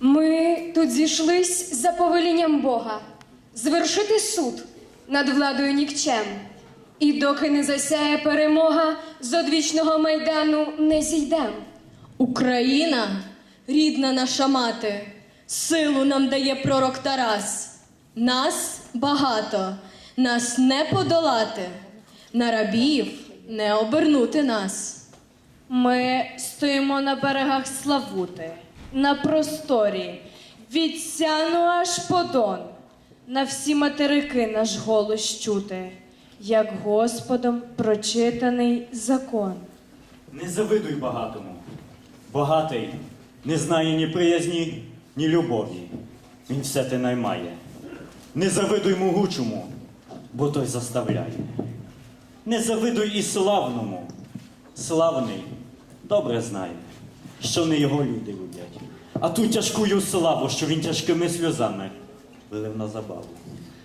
Ми тут зійшлись за повелінням Бога звершити суд над владою нікчем. І доки не засяє перемога, з одвічного майдану не зійдем. Україна, рідна наша мати, силу нам дає пророк Тарас. Нас багато, нас не подолати, на рабів не обернути нас. Ми стоїмо на берегах Славути, на просторі, від Сяну аж по Дон. На всі материки наш голос чути, як Господом прочитаний закон. Не завидуй багатому. Багатий не знає ні приязні, ні любові. Він все те наймає. Не завидуй могучому, бо той заставляє. Не завидуй і славному. Славний добре знає, що не його люди люблять, а ту тяжкую славу, що він тяжкими сльозами вилив на забаву.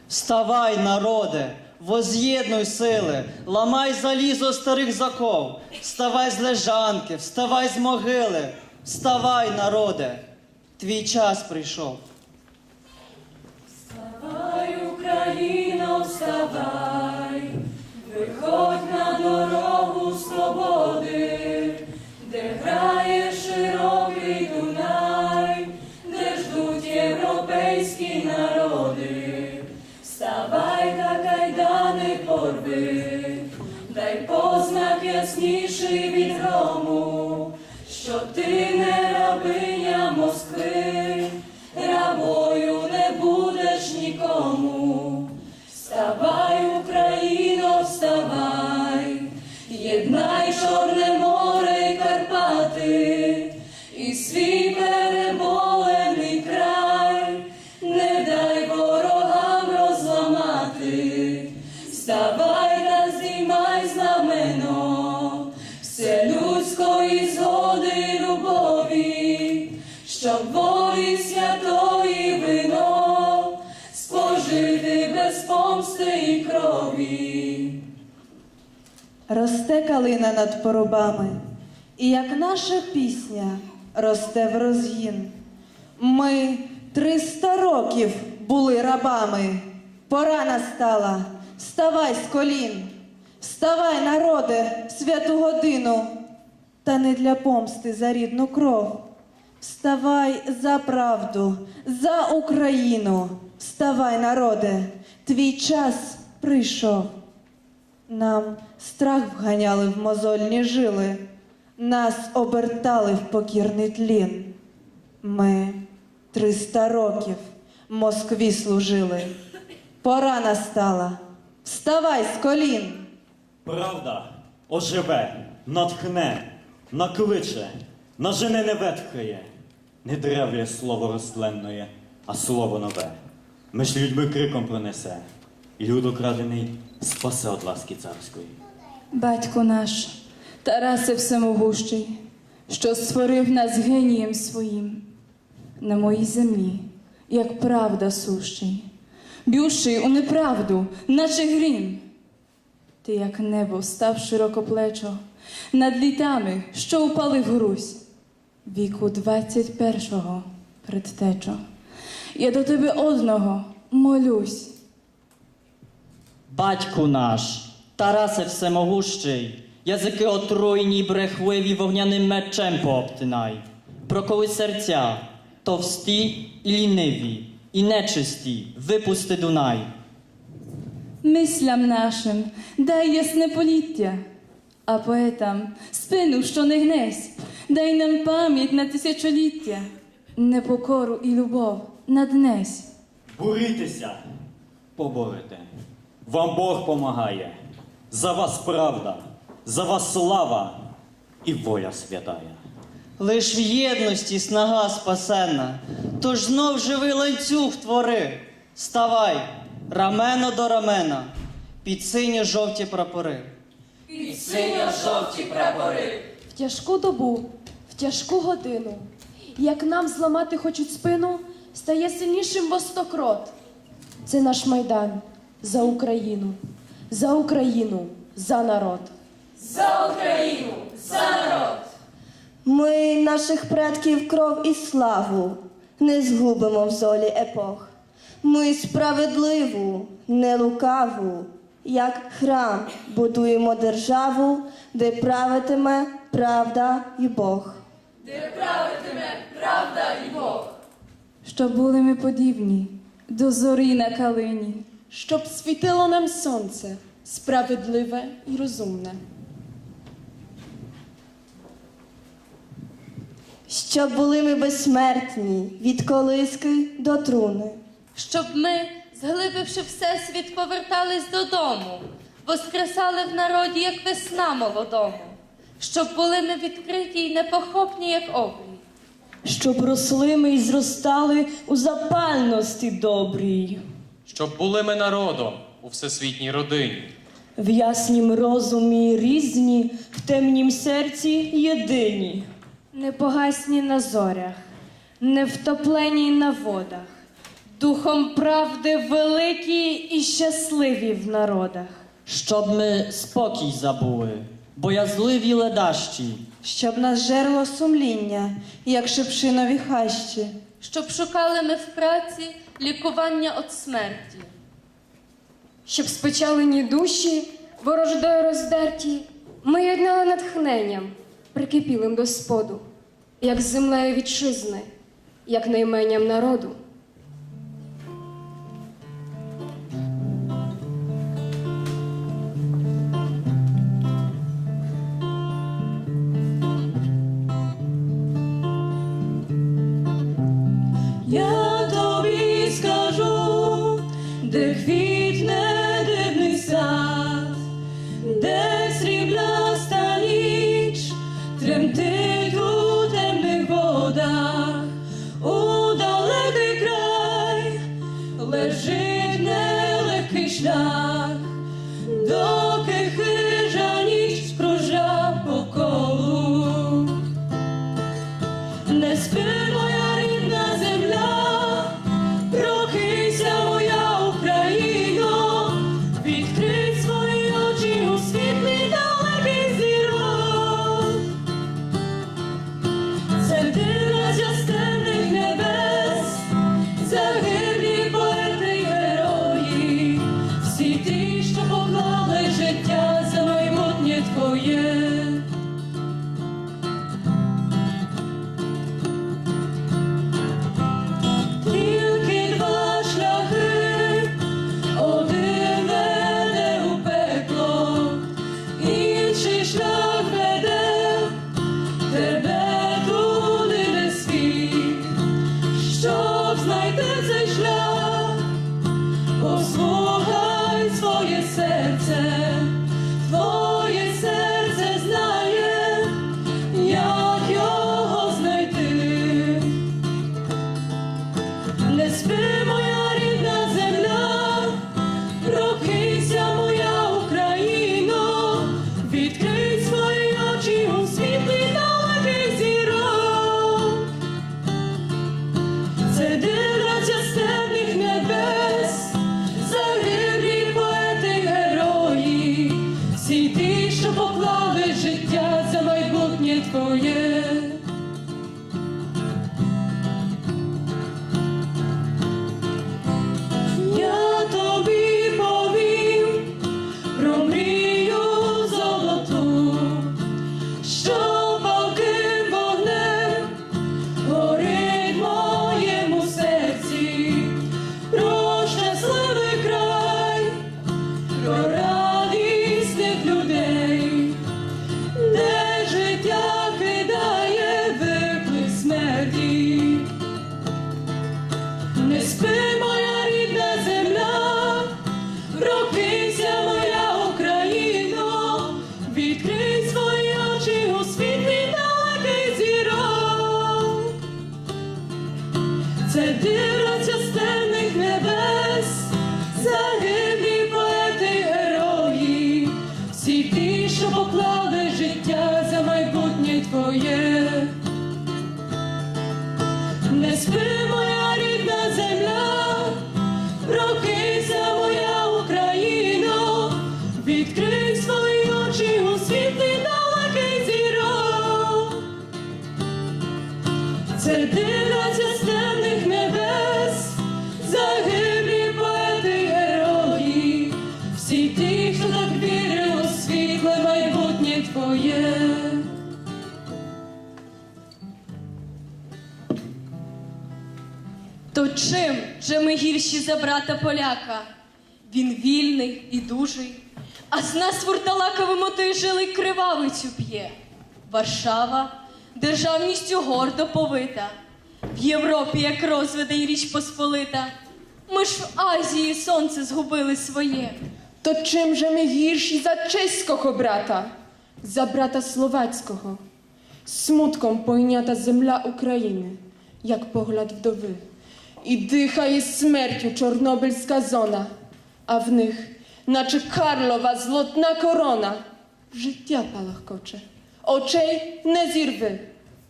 Вставай, народе, воз'єднуй сили, ламай залізо старих заков, вставай з лежанки, вставай з могили, вставай, народе, твій час прийшов. Ясніший від грому, калина над поробами, і як наша пісня росте в розгін. Ми триста років були рабами. Пора настала, вставай з колін, вставай, народе, в святу годину, та не для помсти за рідну кров. Вставай за правду, за Україну, вставай, народе, твій час прийшов. Нам страх вганяли в мозольні жили, нас обертали в покірний тлін. Ми триста років Москві служили. Пора настала. Вставай з колін. Правда оживе, натхне, накличе, нажене не ветхає, не древлє слово ростленної, а слово нове. Меж людьми криком пронесе, і люд окрадений спасе от ласки царської. Батько наш, Тарасе Всемогущий, що створив нас генієм своїм на моїй землі, як правда сущий, бющий у неправду, наче грім. Ти, як небо, став широкоплечо над літами, що упали в грусь, віку двадцять першого предтечо. Я до тебе одного молюсь. Батьку наш, Тарасе всемогущий, язики отруйні брехливі вогняним мечем пообтинай, проколи серця, товсті і ліниві, і нечисті, випусти Дунай. Мислям нашим дай ясне поліття, а поетам спину, що не гнесь, дай нам пам'ять на тисячоліття, непокору і любов наднесь. Борітеся, поборете. Вам Бог помагає. За вас правда, за вас слава і воля святая. Лиш в єдності снага спасенна, тож знов живий ланцюг твори. Ставай, рамено до рамена, під синьо жовті прапори. Під синьо жовті прапори. В тяжку добу, в тяжку годину, як нам зламати хочуть спину, стає сильнішим востократ. Це наш майдан за Україну, за Україну, за народ. За Україну, за народ! Ми наших предків кров і славу не згубимо в золі епох. Ми справедливу, не лукаву, як храм будуємо державу, де правитиме правда і Бог. Щоб були ми подібні до зорі на калині. Щоб світило нам сонце, справедливе і розумне. Щоб були ми безсмертні від колиски до труни. щоб ми, зглибивши всесвіт, повертались додому, воскресали в народі, як весна молодому, щоб були ми відкриті й непохопні, як обрій. Щоб росли ми і зростали у запальності добрій, щоб були ми народом у всесвітній родині, в яснім розумі різні, в темнім серці єдині. Непогасні на зорях, не втоплені на водах, духом правди великі і щасливі в народах. Щоб ми спокій забули, боязливі ледащі, Щоб нас жерло сумління, як шепшинові хащі. Щоб шукали ми в праці лікування від смерті. Щоб спечалені душі, ворождою роздерті, ми єднали натхненням, прикипілим до споду, як землею вітчизни, як найменням народу. Де квітне майбутнє твоє. сердина темних небес, загиблі поети герої, всі ті, хто так майбутнє. То чим же ми гірші за брата поляка? Він вільний і дужий, а з нас вурталаковим отой жили кривавицю п'є Варшава державністю гордо повита, в Європі як розведень річ посполита. Ми ж в Азії сонце згубили своє. То чим же ми гірші за чеського брата, за брата словацького? Смутком пойнята земля України, як погляд вдови, і дихає смертю чорнобильська зона, а в них, наче Карлова злотна корона, життя палахкоче, очей не зірви.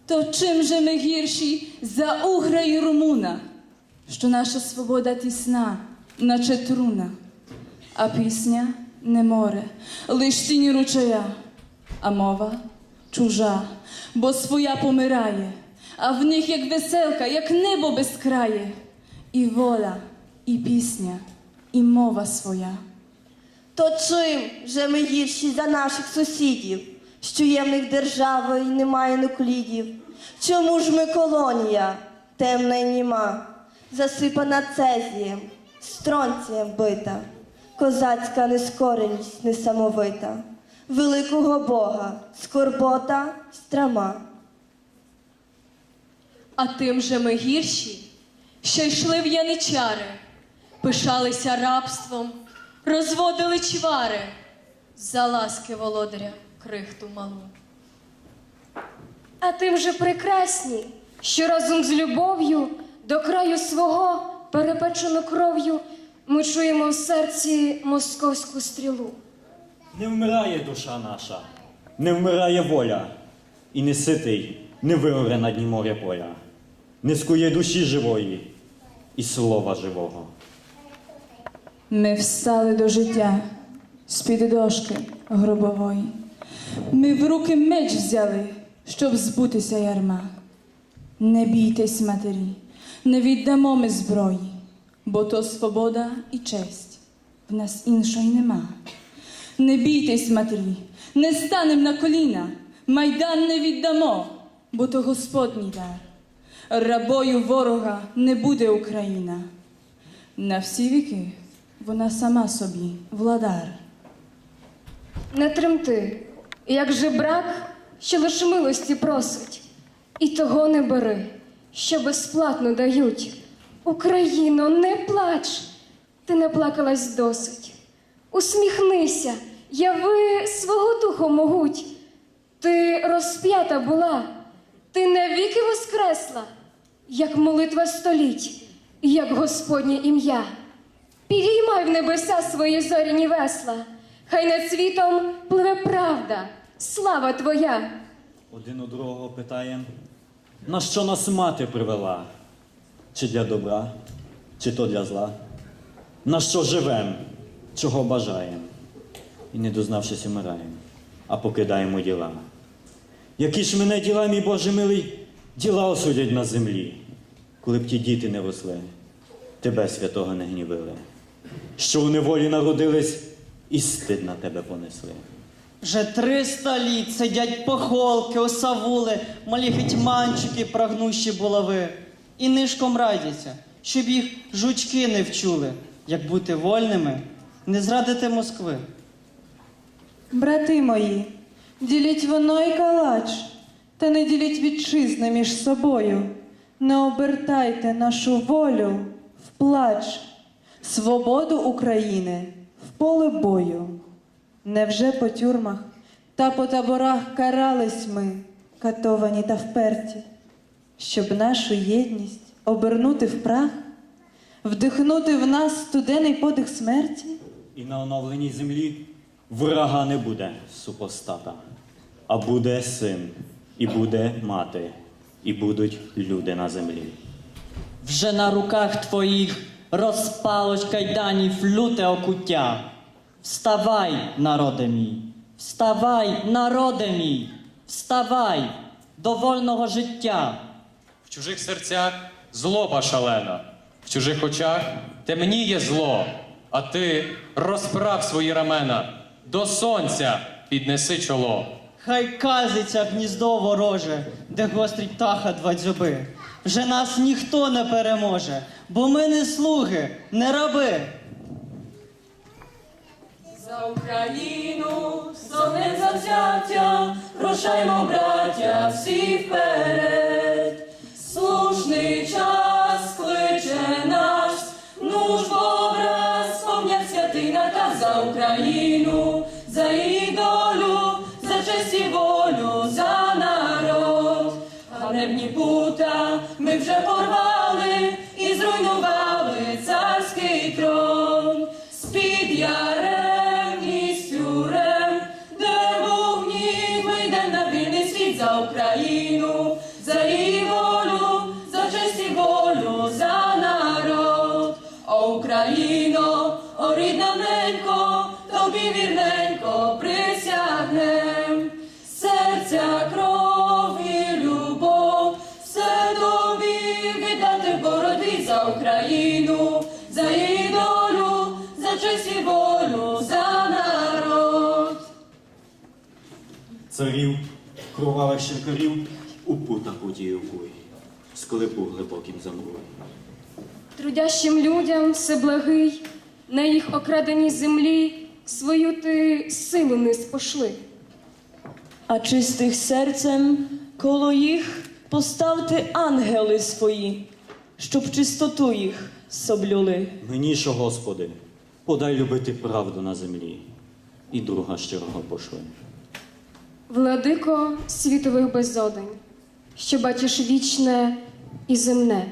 То чим же ми гірші за угра і румуна, що наша свобода тісна, наче труна, а пісня не море, лиш тіні ручая, а мова чужа, бо своя помирає, а в них як веселка, як небо безкрає, і воля, і пісня, і мова своя. То чим же ми гірші за наших сусідів, що є в немає нуклідів? Чому ж ми колонія, темна й німа, засипана цезієм, стронцієм бита, козацька нескореність несамовита, великого Бога, скорбота страма. А тим же ми гірші, що йшли в яничари, пишалися рабством, розводили чвари. За ласки володаря крихту малу. А тим же прекрасні, що разом з любов'ю до краю свого перепечену кров'ю ми чуємо в серці московську стрілу. Не вмирає душа наша, не вмирає воля, і не ситий, не виоре на дні моря поля, не скує душі живої і слова живого. Ми встали до життя з-під дошки гробової. Ми в руки меч взяли, щоб збутися ярма. Не бійтесь, матері, не віддамо ми зброї, бо то свобода і честь, в нас іншої нема. Не бійтесь, матері, не станем на коліна, майдан не віддамо, бо то Господній дар. Рабою ворога не буде Україна. На всі віки вона сама собі владар. Не тремти, як же брак, що лише милості просить, і того не бери, що безплатно дають. Україно, не плач, ти не плакалась досить. Усміхнися, яви свого духу могуть. Ти розп'ята була, ти навіки воскресла, як молитва століть, як Господнє ім'я. Підіймай в небеса свої зоряні весла, хай над світом пливе правда, слава твоя. Один у другого питає, на що нас мати привела? Чи для добра, чи то для зла? На що живем, чого бажаєм? І не дознавшись, умираєм, а покидаємо діла. Які ж мене діла, мій Боже милий, діла осудять на землі, коли б ті діти не росли, тебе святого не гнівили, що у неволі народились і стид на тебе понесли. Вже триста літ сидять похолки, осавули, малі гетьманчики, прагнущі булави, і нишком радяться, щоб їх жучки не вчули, як бути вольними, не зрадити Москви. Брати мої, діліть воно і калач, та не діліть вітчизни між собою. Не обертайте нашу волю в плач, свободу України поле бою. Невже по тюрмах та по таборах карались ми, катовані та вперті, щоб нашу єдність обернути в прах, вдихнути в нас студений подих смерті? І на оновленій землі врага не буде супостата, а буде син, і буде мати, і будуть люди на землі. Вже на руках твоїх розпалось кайданів люте окуття. Вставай, народе мій, вставай, народе мій, вставай до вольного життя. В чужих серцях злоба шалена, в чужих очах темніє зло, а ти розправ свої рамена, до сонця піднеси чоло. Хай казиться гніздо вороже, де гострить птаха два дзьоби. вже нас ніхто не переможе, бо ми не слуги, не раби. За Україну, сонем завзяття, рушаймо, браття, всі вперед. Слушний час кличе нас, ну ж бо враз помнять святий наказ за Україну, за її долю, за честь і волю, за народ. Ганебні пута ми вже порвали Царів, кровавих щекарів у путах удію бой, склепу глибоким замрой. Трудящим людям все благий, на їх окраденій землі свою ти силу не спошли. А чистих серцем коло їх поставте ангели свої, щоб чистоту їх соблюли. Мені що, Господи, подай любити правду на землі, і друга щирого пошли. Владико світових безодень, що бачиш вічне і земне,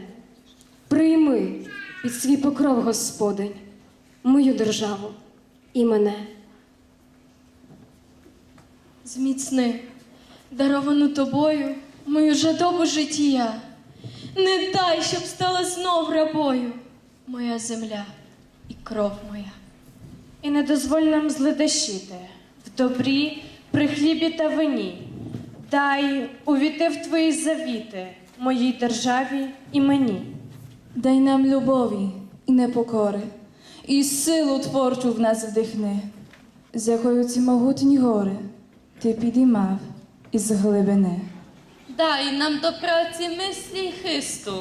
прийми під свій покров, Господень, мою державу і мене. Зміцни, даровану тобою, мою жадобу життя. Не дай, щоб стала знов рабою моя земля і кров моя. І не дозволь нам зледещити в добрі, при хлібі та вині. Дай увійти в твої завіти, моїй державі і мені. Дай нам любові і непокори, і силу творчу в нас вдихни, з якою ці могутні гори ти підіймав із глибини. Дай нам до праці мислі й хисту,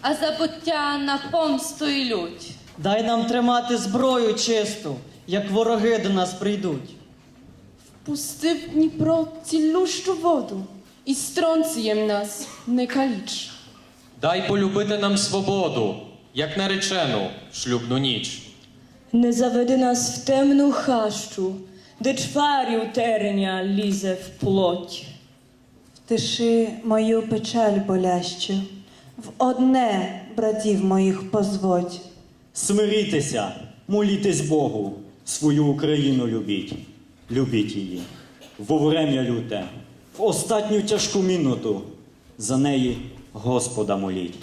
а забуття на помсту і лють. Дай нам тримати зброю чисту, як вороги до нас прийдуть. Пусти в Дніпро цілющу воду, і стронцієм нас не каліч. Дай полюбити нам свободу, як наречену в шлюбну ніч. Не заведи нас в темну хащу, де чварів тереня лізе в плоть. Втиши мою печаль болящу, в одне братів моїх позводь. Смирітеся, молітесь Богу, свою Україну любіть, любіть її. Во врем'я люте, в останню тяжку минуту за неї Господа моліть.